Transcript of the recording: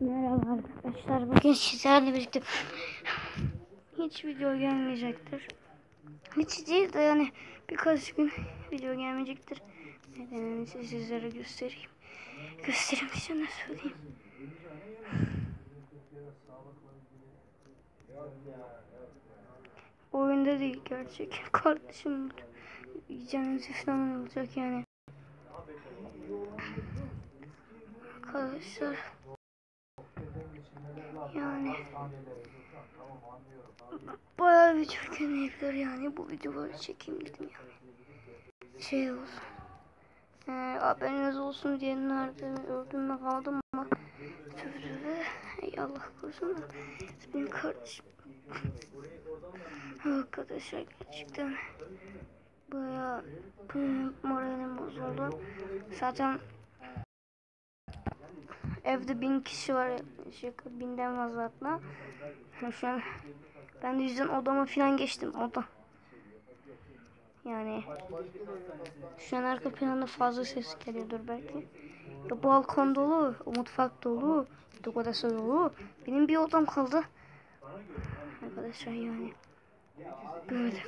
Merhaba arkadaşlar. Bugün sizlerle birlikte hiç video gelmeyecektir. Hiç değil de yani birkaç gün video gelmeyecektir. Nedenini sizlere göstereyim. Göstereyim size ne söyleyeyim. Oyunda değil gerçek. Kardeşim canınızı falan olacak yani. Arkadaşlar yani bayağı bir Türkiye'nin yani bu videoları çekeyim dedim yani. Şey olsun. Ee, haberiniz olsun diyenler de öldüm kaldım ama tövbe ey Allah korusun da benim kardeşim. Arkadaşlar gerçekten bayağı moralim bozuldu. Zaten Evde bin kişi var yaklaşık binden fazla hatta. Şu an ben de yüzden odama falan geçtim oda. Yani şu an arka planda fazla ses geliyordur belki. Ya balkon dolu, mutfak dolu, yatak odası dolu. Benim bir odam kaldı. Arkadaşlar yani. Böyle.